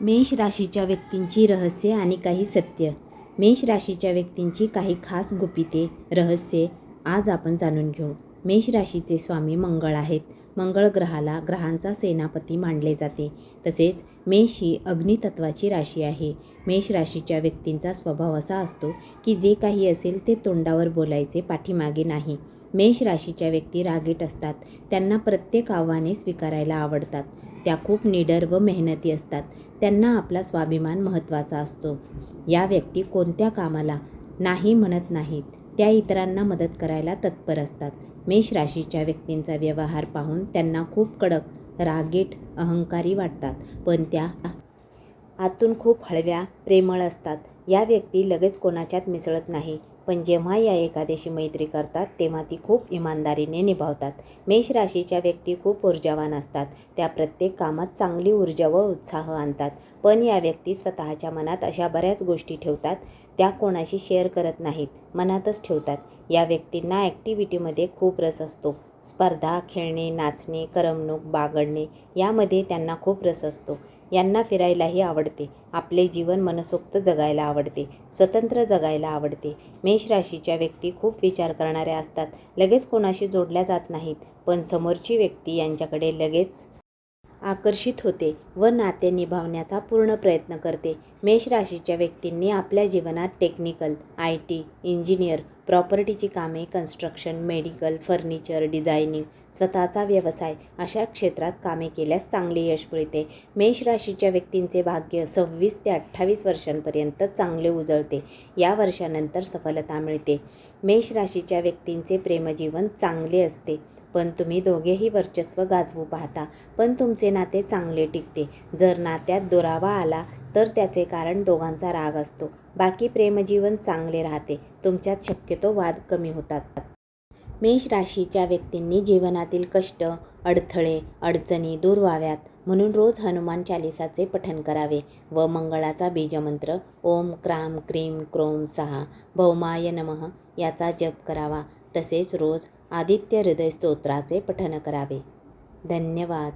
मेष राशीच्या व्यक्तींची रहस्ये आणि काही सत्य. मेष राशीच्या व्यक्तींची काही खास गुपिते रहस्ये आज आपण जाणून घेऊ. मेष राशीचे स्वामी मंगळ आहेत. मंगळ ग्रहाला ग्रहांचा सेनापती मानले जाते. तसेच मेष ही अग्नितत्वाची राशी आहे. मेष राशीच्या व्यक्तींचा स्वभाव असा असतो की जे काही असेल ते तोंडावर बोलायचे पाठीमागे नाही. मेष राशीच्या व्यक्ती रागीट असतात. त्यांना प्रत्येक आव्हाने स्वीकारायला आवडतात. त्या खूप निडर व मेहनती असतात. त्यांना आपला स्वाभिमान महत्त्वाचा असतो. या व्यक्ती कोणत्या कामाला नाही म्हणत नाहीत. त्या इतरांना मदत करायला तत्पर असतात. मेष राशीच्या व्यक्तींचा व्यवहार पाहून त्यांना खूप कडक रागीट अहंकारी वाटतात. पण त्या आतून खूप हळव्या प्रेमळ असतात. या व्यक्ती लगेच कोणाच्यात मिसळत नाही. पण जेव्हा या एखाद्याशी मैत्री करतात तेव्हा ती खूप इमानदारीने निभावतात. मेष राशीच्या व्यक्ती खूप ऊर्जावान असतात. त्या प्रत्येक कामात चांगली ऊर्जा व उत्साह आणतात. पण या व्यक्ती स्वतःच्या मनात अशा बऱ्याच गोष्टी ठेवतात त्या कोणाशी शेअर करत नाहीत मनातच ठेवतात. या व्यक्तींना ॲक्टिव्हिटीमध्ये खूप रस असतो. स्पर्धा खेळणे नाचणे करमणूक बागडणे यामध्ये त्यांना खूप रस असतो. यांना फिरायलाही आवडते. आपले जीवन मनसोक्त जगायला आवडते. स्वतंत्र जगायला आवडते. मेष राशीच्या व्यक्ती खूप विचार करणाऱ्या असतात. लगेच कोणाशी जोडल्या जात नाहीत. पण समोरची व्यक्ती यांच्याकडे लगेच आकर्षित होते व नाते निभावण्याचा पूर्ण प्रयत्न करते. मेष राशीच्या व्यक्तींनी आपल्या जीवनात टेक्निकल आय टी इंजिनियर प्रॉपर्टीची कामे कन्स्ट्रक्शन मेडिकल फर्निचर डिझायनिंग स्वतःचा व्यवसाय अशा क्षेत्रात कामे केल्यास चांगले यश मिळते. मेष राशीच्या व्यक्तींचे भाग्य सव्वीस ते अठ्ठावीस वर्षांपर्यंत चांगले उजळते. या वर्षानंतर सफलता मिळते. मेष राशीच्या व्यक्तींचे प्रेमजीवन चांगले असते. पण तुम्ही दोघेही वर्चस्व गाजवू पाहता. पण तुमचे नाते चांगले टिकते. जर नात्यात दुरावा आला तर त्याचे कारण दोघांचा राग असतो. बाकी प्रेमजीवन चांगले राहते. तुमच्यात शक्यतो वाद कमी होतात. मेष राशीच्या व्यक्तींनी जीवनातील कष्ट अडथळे अडचणी दूर व्हाव्यात. म्हणून रोज हनुमान चालिसाचे पठन करावे व मंगळाचा बीजमंत्र ओम क्राम क्रीम क्रोम सहा भौमाय नमः याचा जप करावा. तसेच रोज आदित्य हृदय स्तोत्राचे पठन करावे. धन्यवाद.